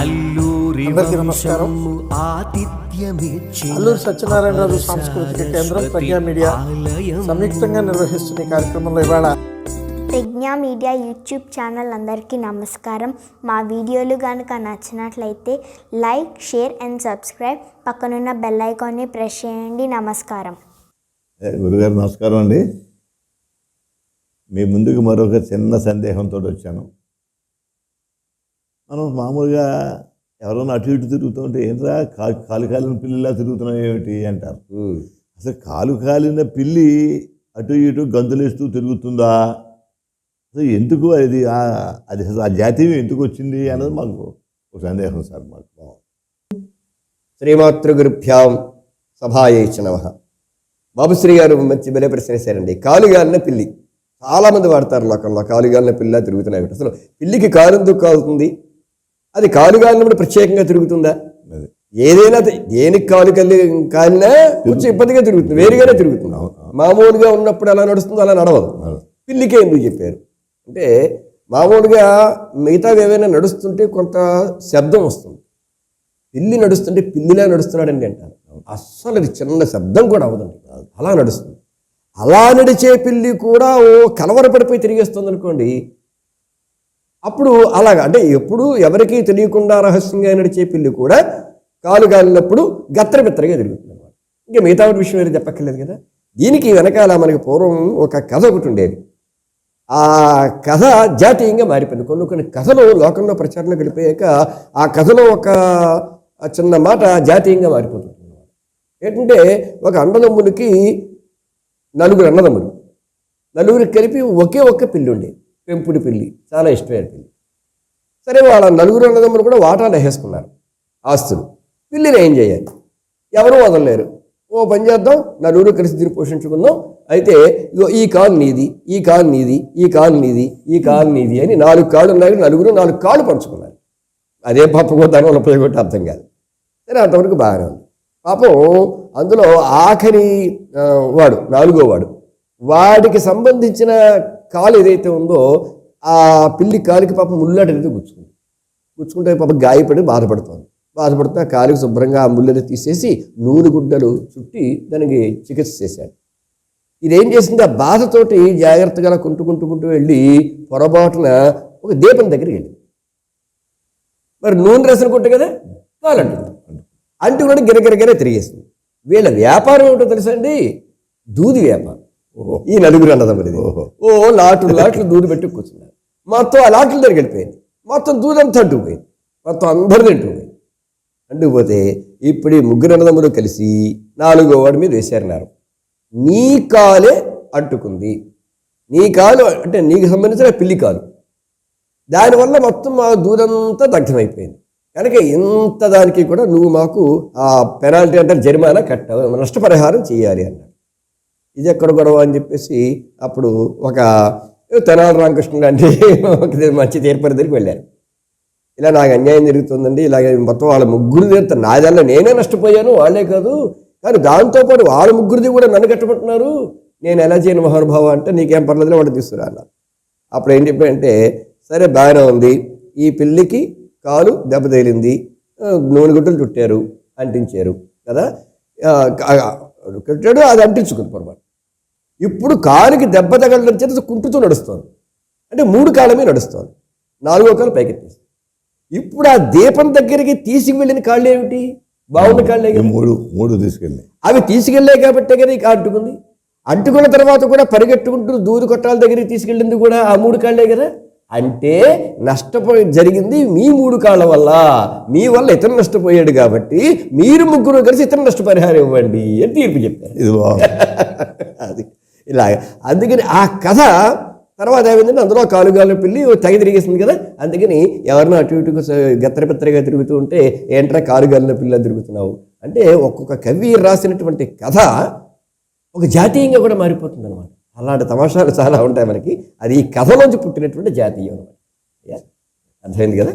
అల్లూరి నమస్కారం. అల్లూరి సత్యనారాయణరాజు సాంస్కృతిక కేంద్రం ప్రజ్ఞా మీడియా సంయుక్తంగా నిర్వహిస్తున్న ఈ కార్యక్రమంలో ఇవాళ ప్రజ్ఞా మీడియా యూట్యూబ్ ఛానల్ అందరికీ నమస్కారం. మా వీడియోలు కనుక నచ్చినట్లయితే లైక్ షేర్ అండ్ సబ్స్క్రైబ్ పక్కనున్న బెల్ ఐకాన్ని ప్రెస్ చేయండి. నమస్కారం. గురుగారు నమస్కారం అండి. మీ ముందుకు మరొక చిన్న సందేహంతో వచ్చాను. మనం మామూలుగా ఎవరైనా అటు ఇటు తిరుగుతుంటే ఏంట్రా కాలు కాలిన పిల్లిలా తిరుగుతున్నావు ఏమిటి? అంటారు. అసలు కాలు కాలిన పిల్లి అటు ఇటు గంతులేస్తూ తిరుగుతుందా? అసలు ఎందుకు అది? ఆ- అది అసలు ఆ జాతీయం ఎందుకు వచ్చింది అన్నది మాకు ఒక సందేహం సార్ మాకు. శ్రీమాతృగురుభ్యాం సభాయే నమ. బాబుశ్రీ గారు మంచి బలే ప్రశ్న వేశారండి కాలుగాలిన పిల్లి. చాలామంది వాడతారు లోకంలో కాలుగాలిన పిల్ల తిరుగుతున్నాయి అసలు పిల్లికి కాలు ఎందుకు కాలుతుంది? అది కాలుగాలినప్పుడు ప్రత్యేకంగా తిరుగుతుందా? ఏదైనా దేనికి కాలు కల్లి కాలినా కొంచెం ఇబ్బందిగా తిరుగుతుంది. వేరుగానే తిరుగుతుంది. మామూలుగా ఉన్నప్పుడు ఎలా నడుస్తుందో అలా నడవదు. పిల్లికే ఎందుకు చెప్పారు? అంటే మామూలుగా మిగతావి ఏవైనా నడుస్తుంటే కొంత శబ్దం వస్తుంది. పిల్లి నడుస్తుంటే పిల్లిలా నడుస్తున్నాడండి అంటారు. అస్సలు చిన్న శబ్దం కూడా అవదండి అలా నడుస్తుంది. అలా నడిచే పిల్లి కూడా ఓ కలవరపడిపోయి తిరిగేస్తుంది అనుకోండి అప్పుడు అలాగా అంటే ఎప్పుడు ఎవరికీ తెలియకుండా రహస్యంగా నడిచే పిల్లి కూడా కాలు గాలినప్పుడు గత్తర తిరుగుతుంది అనమాట ఇంకా మిగతా విషయం ఏదో చెప్పక్కర్లేదు కదా? దీనికి వెనకాల మనకి పూర్వం ఒక కథ ఒకటి ఉండేది. ఆ కథ జాతీయంగా మారిపోయింది. కొన్ని కొన్ని కథలు లోకంలో ప్రచారంలో గడిపోయాక ఆ కథలో ఒక చిన్న మాట జాతీయంగా మారిపోతుంది ఏంటంటే ఒక అన్నదమ్ములకి నలుగురు అన్నదమ్ములు. నలుగురికి కలిపి ఒకే ఒక్క పిల్లి ఉండేది. పెంపుడు పిల్లి చాలా ఇష్టమైన పిల్లి సరే వాళ్ళ నలుగురు అన్నదమ్ములు కూడా వాటాలు వేసుకున్నారు ఆస్తులు. పిల్లిని ఏం చేయాలి? ఎవరు వదలలేరు. ఓ పని చేద్దాం నలుగురు కలిసి తిరిగి పోషించుకుందాం. అయితే ఇగో ఈ కాలు నీది ఈ కాలు నీది ఈ కాలు నీది ఈ కాలు నీది అని నాలుగు కాళ్ళు ఉన్నాయి నలుగురు నాలుగు కాళ్ళు పంచుకున్నారు. అదే పాపకో దానివల్ల ఉపయోగం అర్థం కాదు. సరే అంతవరకు బాగానే ఉంది. పాపం అందులో ఆఖరి వాడు నాలుగో వాడు వాడికి సంబంధించిన కాలు ఏదైతే ఉందో ఆ పిల్లి కాలికి పాపం అనేది గుచ్చుకుంది. గుచ్చుకుంటే పాపం గాయపడి బాధపడుతోంది. బాధపడుతున్న కాలికి శుభ్రంగా ఆ ముళ్ళని తీసేసి నూనె గుడ్డలు చుట్టి దానికి చికిత్స చేశాడు. ఇదేం చేసింది? ఆ బాధతోటి జాగ్రత్తగా కుంటుకుంటుకుంటూ వెళ్ళి పొరపాటున ఒక దీపం దగ్గరికి వెళ్ళింది. మరి నూనె రసన కొట్టు కదా? కాలు అంటూ కూడా గిరగిరగిరే తిరిగేస్తుంది. వీళ్ళ వ్యాపారం ఏమిటో తెలుసా అండి? దూది వ్యాపారం. ఈ నలుగురు అన్నదమ్ముడిది ఓహో. ఓ లాట్లు లాట్లు దూది పెట్టి కూర్చున్నారు. మొత్తం ఆ లాట్ల దగ్గరికి వెళ్ళిపోయింది మొత్తం దూదంతా అంటుకుపోయింది. మొత్తం అందరిది అంటుకుపోయింది అంటుకుపోతే ఇప్పుడు ఈ ముగ్గురు అన్నదమ్ములు కలిసి నాలుగో వాడి మీద వేశారన్నారు. నీ కాలే అంటుకుంది. నీ కాలు అంటే నీకు సంబంధించిన పిల్లి కాలు. దానివల్ల మొత్తం మా దూరంతా దగ్ధమైపోయింది. కనుక ఇంత దానికి కూడా నువ్వు మాకు ఆ పెనాల్టీ అంటే జరిమానా కట్ట నష్టపరిహారం చేయాలి అన్నాడు ఇది ఎక్కడ గొడవ అని చెప్పేసి అప్పుడు ఒక తెనాలి రామకృష్ణ లాంటి ఒక మంచి తీర్పరి దగ్గరికి వెళ్ళారు. ఇలా నాకు అన్యాయం జరుగుతుందండి. ఇలాగ మొత్తం వాళ్ళ ముగ్గురు తీరుతా నాదల్లా నేనే నష్టపోయాను వాళ్ళే కాదు. కానీ దాంతోపాటు వాళ్ళ ముగ్గురిది కూడా నన్ను కట్టమంటున్నారు. నేను ఎలా చేయను మహానుభావ అంటే నీకేం పర్లేదు వాళ్ళు తీసుకురా అన్నారు. అప్పుడు ఏం చెప్పారంటే సరే బాగానే ఉంది. ఈ పిల్లికి కాలు దెబ్బతగిలింది నూనె గుడ్డలు చుట్టారు అంటించారు. కదా? కట్టాడు అది అంటించుకుంది పొరపాటు. ఇప్పుడు కాలుకి దెబ్బ తగలడం చేత కుంటుతూ నడుస్తోంది. అంటే మూడు కాలమే నడుస్తోంది. నాలుగో కాలు పైకెత్తేసి ఇప్పుడు ఆ దీపం దగ్గరికి తీసుకువెళ్ళిన కాళ్ళు ఏమిటి? బాగున్న కాళ్ళే మూడు మూడు తీసుకెళ్ళి అవి తీసుకెళ్ళే కాబట్టే కదా ఇక అంటుకుంది. అంటుకున్న తర్వాత కూడా పరిగెట్టుకుంటూ దూది కొట్టాల దగ్గరికి తీసుకెళ్ళింది కూడా ఆ మూడు కాళ్ళే కదా? అంటే నష్టపోయి జరిగింది మీ మూడు కాళ్ళ వల్ల. మీ వల్ల ఇతను నష్టపోయాడు కాబట్టి మీరు ముగ్గురు కలిసి ఇతను నష్టపరిహారం ఇవ్వండి అని తీర్పు చెప్పారు. ఇది అది ఇలాగ. అందుకని ఆ కథ తర్వాత ఏమైందంటే అందులో కాలుగాలు పిల్లి తెగ తిరిగేసింది కదా. అందుకని ఎవరినో అటు ఇటు గత్తర పెత్తరగా తిరుగుతూ ఉంటే ఏంట్రా కాలుగాలిన పిల్ల తిరుగుతున్నావు? అంటే ఒక్కొక్క కవి రాసినటువంటి కథ ఒక జాతీయంగా కూడా మారిపోతుంది అనమాట అలాంటి తమాషాలు చాలా ఉంటాయి మనకి. అది ఈ కథలోంచి పుట్టినటువంటి జాతీయం అర్థమైంది కదా?